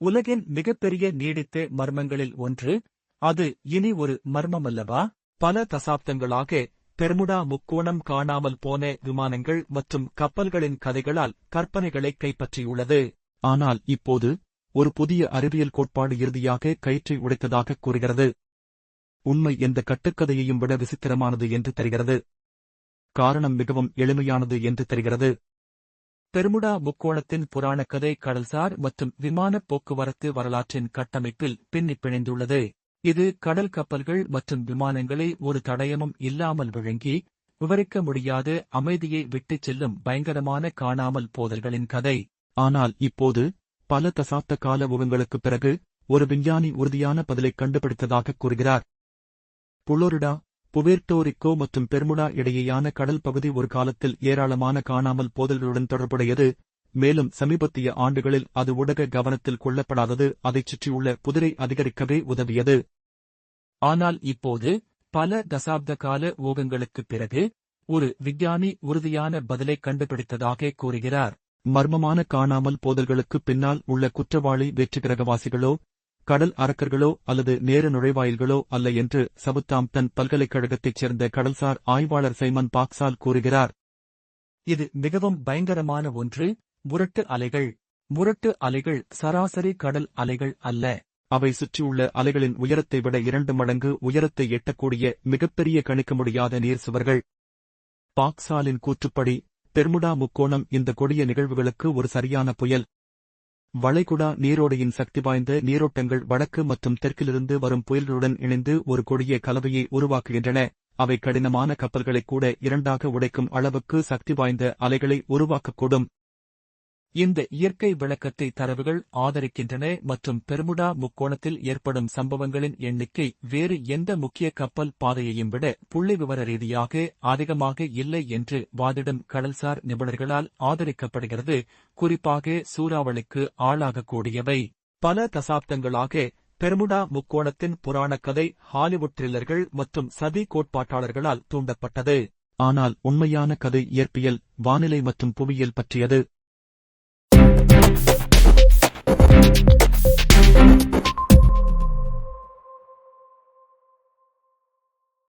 உலகின் மிகப்பெரிய நீடித்த மர்மங்களில் ஒன்று அது இனி ஒரு மர்மமல்லவா? பல தசாப்தங்களாக பெர்முடா முக்கோணம் காணாமல் போன விமானங்கள் மற்றும் கப்பல்களின் கதைகளால் கற்பனைகளை கைப்பற்றியுள்ளது. ஆனால் இப்போது ஒரு புதிய அறிவியல் கோட்பாடு இறுதியாக கயிற்றை உடைத்ததாக கூறுகிறது. உண்மை எந்த கட்டுக்கதையையும் விட விசித்திரமானது என்று தெரிகிறது. காரணம் மிகவும் எளிமையானது என்று தெரிகிறது. பெர்முடா முக்கோணத்தின் புராணக் கதை கடல்சார் மற்றும் விமானப் போக்குவரத்து வரலாற்றின் கட்டமைப்பில் பின்னிப் பிணைந்துள்ளது. இது கடல் கப்பல்கள் மற்றும் விமானங்களை ஒரு தடயமும் இல்லாமல் விழுங்கி விவரிக்க முடியாத அமைதியை விட்டுச் செல்லும் பயங்கரமான காணாமல் போதல்களின் கதை. ஆனால் இப்போது பல தசாப்த கால உகங்களுக்குப் பிறகு ஒரு விஞ்ஞானி உறுதியான பதிலைக் கண்டுபிடித்ததாக கூறுகிறார். புளோரிடா புவேர்டோரிக்கோ மற்றும் பெர்முடா இடையேயான கடல் பகுதி ஒரு காலத்தில் ஏராளமான காணாமல் போதல்களுடன் தொடர்புடையது. மேலும் சமீபத்திய ஆண்டுகளில் அது ஊடக கவனத்தில் கொள்ளப்படாதது அதைச் சுற்றியுள்ள புதிரை அதிகரிக்கவே உதவியது. ஆனால் இப்போது பல தசாப்த கால ஊகங்களுக்குப் பிறகு ஒரு விஞ்ஞானி உறுதியான பதிலை கண்டுபிடித்ததாக கூறுகிறார். மர்மமான காணாமல் போதல்களுக்கு பின்னால் உள்ள குற்றவாளி வெற்றிகிரகவாசிகளோ கடல் அரக்கர்களோ அல்லது நேர நுழைவாயில்களோ அல்ல என்று சவுத்தாம்ப்டன் பல்கலைக்கழகத்தைச் சேர்ந்த கடல்சார் ஆய்வாளர் சைமன் பாக்சால் கூறுகிறார். இது மிகவும் பயங்கரமான ஒன்று முரட்டு அலைகள். முரட்டு அலைகள் சராசரி கடல் அலைகள் அல்ல. அவை சுற்றியுள்ள அலைகளின் உயரத்தை விட இரண்டு மடங்கு உயரத்தை எட்டக்கூடிய மிகப்பெரிய கணிக்க முடியாத நீர் சுவர்கள். பாக்சாலின் கூற்றுப்படி பெர்முடா முக்கோணம் இந்த கொடிய நிகழ்வுகளுக்கு ஒரு சரியான புயல். வளைகுடா நீரோடையின் சக்தி வாய்ந்த நீரோட்டங்கள் வடக்கு மற்றும் தெற்கிலிருந்து வரும் புயல்களுடன் இணைந்து ஒரு கொடிய கலவையை உருவாக்குகின்றன. அவை கடினமான கப்பல்களை கூட இரண்டாக உடைக்கும் அளவுக்கு சக்தி வாய்ந்த அலைகளை உருவாக்கக்கூடும். இந்த இயற்கை விளக்கத்தை தரவுகள் ஆதரிக்கின்றன மற்றும் பெர்முடா முக்கோணத்தில் ஏற்படும் சம்பவங்களின் எண்ணிக்கை வேறு எந்த முக்கிய கப்பல் பாதையையும் விட புள்ளிவிவர ரீதியாக அதிகமாக இல்லை என்று வாதிடும் கடல்சார் நிபுணர்களால் ஆதரிக்கப்படுகிறது. குறிப்பாக சூறாவளிக்கு ஆளாகக்கூடியவை. பல தசாப்தங்களாக பெர்முடா முக்கோணத்தின் புராணக் கதை ஹாலிவுட் த்ரில்லர்கள் மற்றும் சதி கோட்பாட்டாளர்களால் தூண்டப்பட்டது. ஆனால் உண்மையான கதை இயற்பியல் வானிலை மற்றும் புவியியல் பற்றியது Thank you.